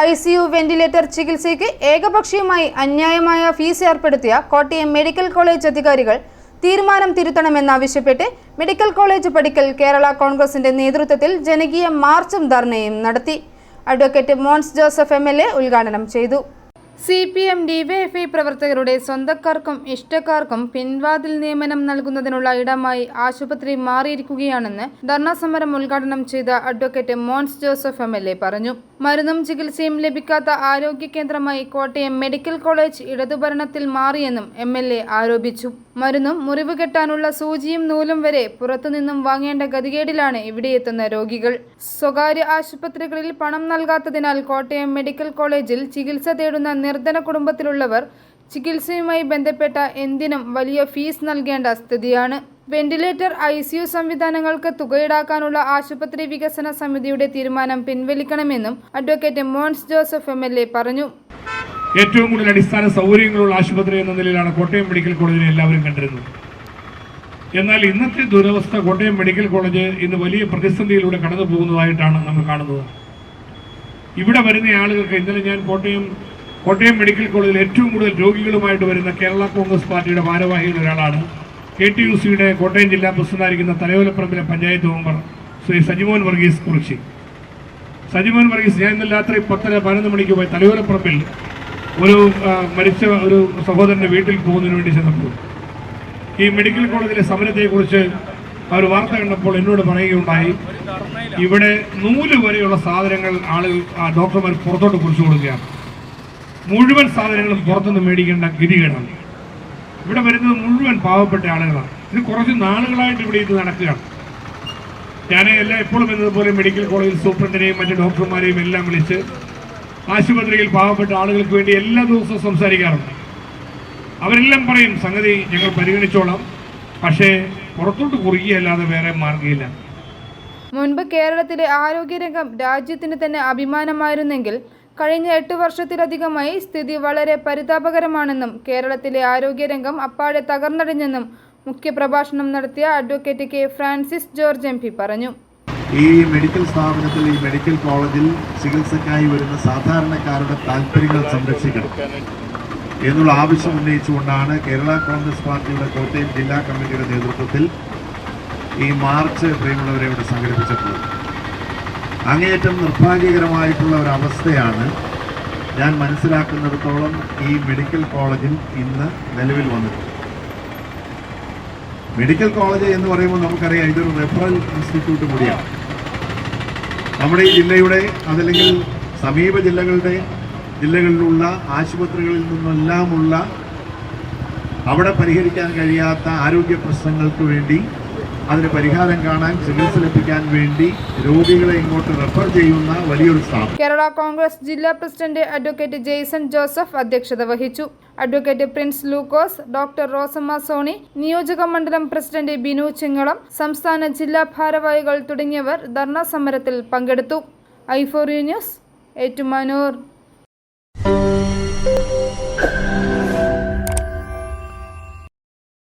I C U ventilator ചികിത്സയ്ക്ക് ഏകപക്ഷീയമായി അന്യായമായ ഫീസ് ഏർപ്പെടുത്തിയ കോട്ടയം മെഡിക്കൽ കോളേജ് അധികാരികൾ തീരുമാനം തിരുത്തണമെന്നാവശ്യപ്പെട്ട് മെഡിക്കൽ കോളേജ് പഠിക്കൽ കേരള കോൺഗ്രസിന്റെ നേതൃത്വത്തിൽ ജനകീയ മാർച്ചും ധർണയും നടത്തി. Advocate Mons Joseph M L A ഉദ്ഘാടനം ചെയ്തു. സി പി എം ഡിവൈഎഫ്ഐ പ്രവർത്തകരുടെ സ്വന്തക്കാർക്കും ഇഷ്ടക്കാർക്കും പിൻവാതിൽ നിയമനം നൽകുന്നതിനുള്ള ഇടമായി ആശുപത്രി മാറിയിരിക്കുകയാണെന്ന് ധർണാ സമരം ഉദ്ഘാടനം ചെയ്ത അഡ്വക്കേറ്റ് മോൻസ് ജോസഫ് എ പറഞ്ഞു. മരുന്നും ചികിത്സയും ലഭിക്കാത്ത ആരോഗ്യ കേന്ദ്രമായി കോട്ടയം മെഡിക്കൽ കോളേജ് ഇടതുഭരണത്തിൽ മാറിയെന്നും എം എൽ എ ആരോപിച്ചു. മരുന്നും മുറിവ് കെട്ടാനുള്ള സൂചിയും നൂലും വരെ പുറത്തുനിന്നും വാങ്ങേണ്ട ഗതികേടിലാണ് ഇവിടെ എത്തുന്ന രോഗികൾ. സ്വകാര്യ ആശുപത്രികളിൽ പണം നൽകാത്തതിനാൽ കോട്ടയം മെഡിക്കൽ കോളേജിൽ ചികിത്സ തേടുന്ന നിർധന കുടുംബത്തിലുള്ളവർ ചികിത്സയുമായി ബന്ധപ്പെട്ട എന്തിനും വലിയ ഫീസ് നൽകേണ്ട സ്ഥിതിയാണ്. വെന്റിലേറ്റർ ഐ സി യു സംവിധാനങ്ങൾക്ക് തുകയിടാക്കാനുള്ള ആശുപത്രി വികസന സമിതിയുടെ തീരുമാനം പിൻവലിക്കണമെന്നും അഡ്വക്കേറ്റ് മോൻസ് ജോസഫ് എ പറഞ്ഞു. ഏറ്റവും കൂടുതൽ അടിസ്ഥാന സൗകര്യങ്ങളുള്ള ആശുപത്രി എന്ന നിലയിലാണ് കോട്ടയം മെഡിക്കൽ കോളേജിനെ എല്ലാവരും കണ്ടിരുന്നത്. എന്നാൽ ഇന്നത്തെ ദുരവസ്ഥ കോട്ടയം മെഡിക്കൽ കോളേജ് ഇന്ന് വലിയ പ്രതിസന്ധിയിലൂടെ കടന്നു പോകുന്നതായിട്ടാണ് നമ്മൾ കാണുന്നത്. ഇവിടെ വരുന്ന ആളുകൾക്ക് ഇന്നലെ ഞാൻ കോട്ടയം കോട്ടയം മെഡിക്കൽ കോളേജിൽ ഏറ്റവും കൂടുതൽ രോഗികളുമായിട്ട് വരുന്ന കേരള കോൺഗ്രസ് പാർട്ടിയുടെ ഭാരവാഹികൾ ഒരാളാണ്. കെ ടി യു സിയുടെ കോട്ടയം ജില്ലാ പ്രസിഡന്റായിരിക്കുന്ന തലയോലപ്പറമ്പിലെ പഞ്ചായത്ത് മെമ്പർ ശ്രീ സജിമോൻ വർഗീസ് കുറിച്ചി. സജിമോൻ വർഗീസ് ഞാൻ ഇന്നലെ രാത്രി പത്തര പതിനൊന്ന് മണിക്ക് പോയി തലയോലപ്പറമ്പിൽ ഒരു മരിച്ച ഒരു സഹോദരന്റെ വീട്ടിൽ പോകുന്നതിന് വേണ്ടി ചെന്നപ്പോൾ. ഈ മെഡിക്കൽ കോളേജിലെ സമരത്തെക്കുറിച്ച് അവർ വാർത്ത കണ്ടപ്പോൾ എന്നോട് പറയുകയുണ്ടായി ഇവിടെ നൂൽ വരെയുള്ള സാധനങ്ങൾ ആളുകൾ ഡോക്ടർമാർ പുറത്തോട്ട് കുറിച്ചു കൊടുക്കുകയാണ്. മുഴുവൻ സാധനങ്ങളും പുറത്തുനിന്ന് മേടിക്കേണ്ട ഗതികേടാണ്. ഇവിടെ വരുന്നത് മുഴുവൻ പാവപ്പെട്ട ആളുകളാണ്. ഇത് കുറച്ച് നാളുകളായിട്ട് ഇവിടെ ഇത് നടക്കുകയാണ്. ഞാൻ എല്ലാം എപ്പോഴും എന്നതുപോലെ മെഡിക്കൽ കോളേജിൽ സൂപ്രണ്ടിനെയും മറ്റ് ഡോക്ടർമാരെയും എല്ലാം വിളിച്ച് ആശുപത്രിയിൽ പാവപ്പെട്ട ആളുകൾക്ക് വേണ്ടി എല്ലാ ദിവസവും സംസാരിക്കാറുണ്ട്. അവരെല്ലാം പറയും സംഗതി ഞങ്ങൾ പരിഗണിച്ചോളാം. പക്ഷേ പുറത്തോട്ട് കുറുകിയല്ലാതെ വേറെ മാർഗമില്ല മുൻപ് കേരളത്തിലെ ആരോഗ്യരംഗം രാജ്യത്തിന് തന്നെ അഭിമാനമായിരുന്നെങ്കിൽ കഴിഞ്ഞ എട്ട് വർഷത്തിലധികമായി സ്ഥിതി വളരെ പരിതാപകരമാണെന്നും കേരളത്തിലെ ആരോഗ്യരംഗം അപ്പാടെ തകർന്നടിഞ്ഞെന്നും മുഖ്യപ്രഭാഷണം നടത്തിയ advocate K Francis George M പറഞ്ഞു. ഈ മെഡിക്കൽ സ്ഥാപനത്തിൽ ഈ മെഡിക്കൽ കോളേജിൽ ചികിത്സക്കായി വരുന്ന സാധാരണക്കാരുടെ താല്പര്യങ്ങൾ സംരക്ഷിക്കണം എന്നുള്ള ആവശ്യം ഉന്നയിച്ചുകൊണ്ടാണ് കേരള കോൺഗ്രസ് പാർട്ടിയുടെ കോട്ടയം ജില്ലാ കമ്മിറ്റിയുടെ നേതൃത്വത്തിൽ ഈ മാർച്ച് പ്രിയമുള്ളവരെ ഇവിടെ സംഘടിപ്പിച്ചിട്ടുള്ളത്. അങ്ങേയറ്റം നിർഭാഗ്യകരമായിട്ടുള്ള ഒരു അവസ്ഥയാണ് ഞാൻ മനസ്സിലാക്കുന്നിടത്തോളം ഈ മെഡിക്കൽ കോളേജിൽ ഇന്ന് നിലവിൽ വന്നിട്ടുണ്ട്. മെഡിക്കൽ കോളേജ് എന്ന് പറയുമ്പോൾ നമുക്കറിയാം ഇതൊരു റെഫറൽ ഇൻസ്റ്റിറ്റ്യൂട്ട് കൂടിയാണ്. നമ്മുടെ ഈ ജില്ലയുടെ അതല്ലെങ്കിൽ സമീപ ജില്ലകളുടെ ജില്ലകളിലുള്ള ആശുപത്രികളിൽ നിന്നെല്ലാമുള്ള അവിടെ പരിഹരിക്കാൻ കഴിയാത്ത ആരോഗ്യ പ്രശ്നങ്ങൾക്ക് വേണ്ടി അതിന് പരിഹാരം കാണാൻ ചികിത്സ ലഭിക്കാൻ വേണ്ടി രോഗികളെ ഇങ്ങോട്ട് റെഫർ ചെയ്യുന്ന വലിയൊരു സ്ഥാപനം. കേരള കോൺഗ്രസ് ജില്ലാ പ്രസിഡന്റ് അഡ്വക്കേറ്റ് ജെയ്സൺ ജോസഫ് അധ്യക്ഷത വഹിച്ചു. Advocate Prince Lukose doctor Rosamma Sony നിയോജക മണ്ഡലം പ്രസിഡന്റ് ബിനു ചിങ്ങളം സംസ്ഥാന ജില്ലാ ഭാരവാഹികൾ തുടങ്ങിയവർ ധർണാ സമരത്തിൽ പങ്കെടുത്തു. ഐഫോറി ന്യൂസ് ഏറ്റുമാനൂർ.